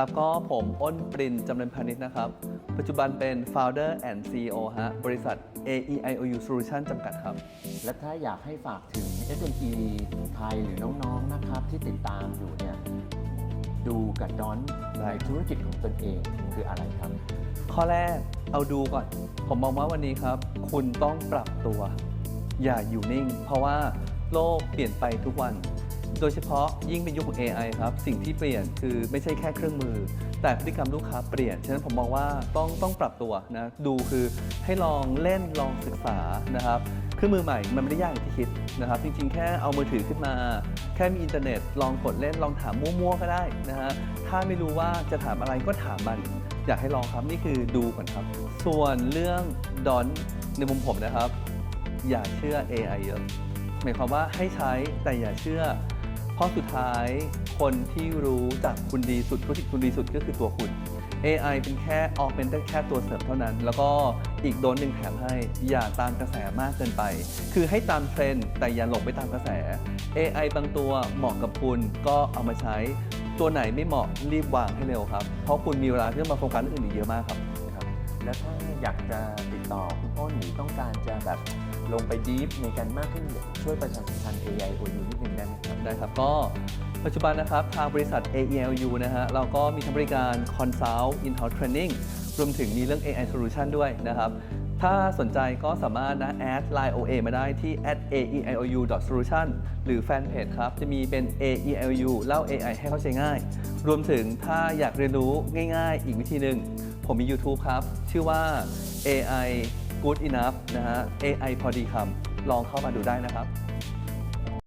ครับก็ผมอ้นปรินจำเริญพาณิชย์นะครับ ปัจจุบันเป็น founder and CEO ฮะ บริษัท AEIOU Solution จำกัดครับ และถ้าอยากให้ฝากถึง SME ไทยหรือน้องๆนะครับที่ติดตามอยู่เนี่ยดูกับดอนได้ในธุรกิจของตนเองคืออะไรครับ ข้อแรกเอาดูก่อน ผมมองว่าวันนี้ครับ คุณต้องปรับตัว อย่าอยู่นิ่ง เพราะว่าโลกเปลี่ยนไปทุกวัน โดยเฉพาะยิ่งเป็นยุคของ AI ครับ สิ่งที่เปลี่ยนคือไม่ใช่แค่เครื่องมือ แต่พฤติกรรมลูกค้าเปลี่ยน ฉะนั้นผมมองว่าต้องต้องปรับตัวนะดูคือให้ลองเล่นลองศึกษานะครับเครื่องมือใหม่มันไม่ได้ยากอย่างที่คิดนะครับ จริงๆ แค่เอามือถือขึ้นมา แค่มีอินเทอร์เน็ต ลองกดเล่นลองถามมั่วๆก็ได้นะฮะถ้าไม่รู้ว่าจะถามอะไรก็ถามมัน อยากให้ลองครับนี่คือดูก่อนครับ ส่วนเรื่องดอนในมุมผมนะครับ อย่าเชื่อ AI เยอะหมายความว่าให้ใช้แต่อย่าเชื่อ เพราะสุดท้ายคนที่รู้จักคุณดีสุดธุรกิจคุณดีสุดก็คือตัวคุณ AI เป็นแค่ออกเป็นแค่ตัวเสริมเท่านั้น แล้วก็อีกโดนหนึ่งแถมให้ อย่าตามกระแสมากเกินไป คือให้ตามเทรนด์แต่อย่าหลงไปตามกระแส AI บางตัวเหมาะกับคุณก็เอามาใช้ ตัวไหนไม่เหมาะรีบวางให้เร็วครับ เพราะคุณมีเวลาที่จะมาโฟกัสเรื่องอื่นอีกเยอะมากครับครับ แล้วถ้าอยากจะติดต่อคุณอ้นหรือต้องการจะแบบลงไปดีฟในกันมากขึ้นช่วยประชาสัมพันธ์ AI OU นิดนึงได้ไหมครับ ได้ครับ ก็ปัจจุบันนะครับ ทางบริษัท AELU นะฮะเราก็มีทั้งบริการ Consult In-house Training รวมถึงมีเรื่อง AI Solution ด้วยนะครับ ถ้าสนใจก็สามารถนะ add line OA มาได้ที่ @aeiou.solution หรือแฟนเพจครับ จะมีเป็น AELU เล่า AI ให้เข้าใจง่าย รวมถึงถ้าอยากเรียนรู้ง่ายๆ อีกวิธีหนึ่ง ผมมี YouTube ครับ ชื่อว่า AI Good Enough นะฮะ AI พอดีคำลองเข้ามาดูได้นะครับ